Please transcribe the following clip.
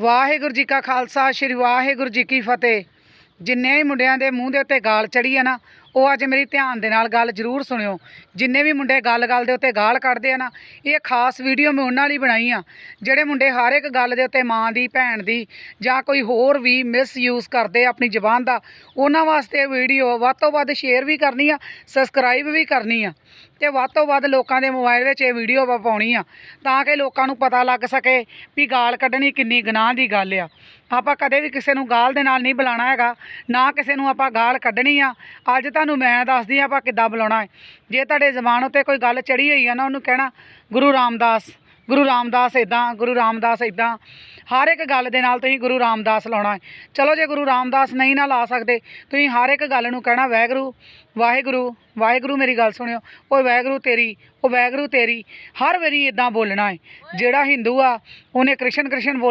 ਵਾਹਿਗੁਰੂ ਜੀ ਕਾ ਖਾਲਸਾ, ਸ੍ਰੀ ਵਾਹਿਗੁਰੂ ਜੀ ਕੀ ਫਤਿਹ। ਜਿੰਨੇ ਹੀ ਮੁੰਡਿਆਂ ਦੇ ਮੂੰਹ ਦੇ ਉੱਤੇ ਗਾਲ ਚੜੀ ਹੈ ਨਾ ਉਹ ਅੱਜ ਮੇਰੀ ਧਿਆਨ ਦੇ ਨਾਲ ਗੱਲ ਜ਼ਰੂਰ ਸੁਣਿਓ। ਜਿੰਨੇ ਵੀ ਮੁੰਡੇ ਗੱਲ ਗੱਲ ਦੇ ਉੱਤੇ ਗਾਲ ਕੱਢਦੇ ਆ ਨਾ, ਇਹ ਖਾਸ ਵੀਡੀਓ ਮੈਂ ਉਹਨਾਂ ਲਈ ਬਣਾਈ ਆ, ਜਿਹੜੇ ਮੁੰਡੇ ਹਰ ਇੱਕ ਗੱਲ ਦੇ ਉੱਤੇ ਮਾਂ ਦੀ, ਭੈਣ ਦੀ ਜਾਂ ਕੋਈ ਹੋਰ ਵੀ ਮਿਸਯੂਜ਼ ਕਰਦੇ ਆਪਣੀ ਜ਼ੁਬਾਨ ਦਾ, ਉਹਨਾਂ ਵਾਸਤੇ ਵੀਡੀਓ ਵੱਧ ਤੋਂ ਵੱਧ ਸ਼ੇਅਰ ਵੀ ਕਰਨੀ ਆ ਸਬਸਕ੍ਰਾਈਬ ਵੀ ਕਰਨੀ ਆ ਤੇ ਵੱਧ ਤੋਂ ਵੱਧ ਲੋਕਾਂ ਦੇ ਮੋਬਾਈਲ ਵਿੱਚ ਇਹ ਵੀਡੀਓ ਵਾ, ਪਾਉਣੀ ਆ ਤਾਂ ਕਿ ਲੋਕਾਂ ਨੂੰ ਪਤਾ ਲੱਗ ਸਕੇ ਵੀ ਗਾਲ ਕੱਢਣੀ ਕਿੰਨੀ ਗੁਨਾਹ ਦੀ ਗੱਲ ਆ। ਆਪਾਂ ਕਦੇ ਵੀ ਕਿਸੇ ਨੂੰ ਗਾਲ ਦੇ ਨਾਲ ਨਹੀਂ ਬੁਲਾਉਣਾ ਹੈਗਾ, ਨਾ ਕਿਸੇ ਨੂੰ ਆਪਾਂ ਗਾਲ ਕੱਢਣੀ ਆ। ਅੱਜ ਤਾਂ ਤੁਹਾਨੂੰ ਮੈਂ ਦੱਸਦੀ ਆ ਆਪਾਂ ਕਿੱਦਾਂ ਬੁਲਾਉਣਾ ਹੈ। ਜੇ ਤੁਹਾਡੇ ਜ਼ਬਾਨ ਉੱਤੇ ਕੋਈ ਗੱਲ ਚੜੀ ਹੋਈ ਆ ਨਾ, ਉਹਨੂੰ ਕਹਿਣਾ, ਗੁਰੂ ਰਾਮਦਾਸ ਗੁਰੂ ਰਾਮਦਾਸ ਇਦਾਂ ਗੁਰੂ ਰਾਮਦਾਸ ਇਦਾਂ ਹਰ ਇੱਕ ਗੱਲ ਦੇ ਨਾਲ ਤੁਸੀਂ ਗੁਰੂ ਰਾਮਦਾਸ ਲਾਉਣਾ ਹੈ। ਚਲੋ ਜੇ ਗੁਰੂ ਰਾਮਦਾਸ ਨਹੀਂ ਨਾ ਲਾ ਸਕਦੇ, ਤੁਸੀਂ ਹਰ ਇੱਕ ਗੱਲ ਨੂੰ ਕਹਿਣਾ, ਵਾਹਿਗੁਰੂ ਵਾਹਿਗੁਰੂ ਵਾਹਿਗੁਰੂ ਮੇਰੀ ਗੱਲ ਸੁਣਿਓ, ਓਏ ਵਾਹਿਗੁਰੂ ਤੇਰੀ ਉਹ ਵਾਹਿਗੁਰੂ ਤੇਰੀ। ਹਰ ਵਾਰੀ ਇਦਾਂ ਬੋਲਣਾ ਹੈ। ਜਿਹੜਾ ਹਿੰਦੂ ਆ, ਉਹਨੇ ਕ੍ਰਿਸ਼ਨ ਕ੍ਰਿਸ਼ਨ ਬੋਲ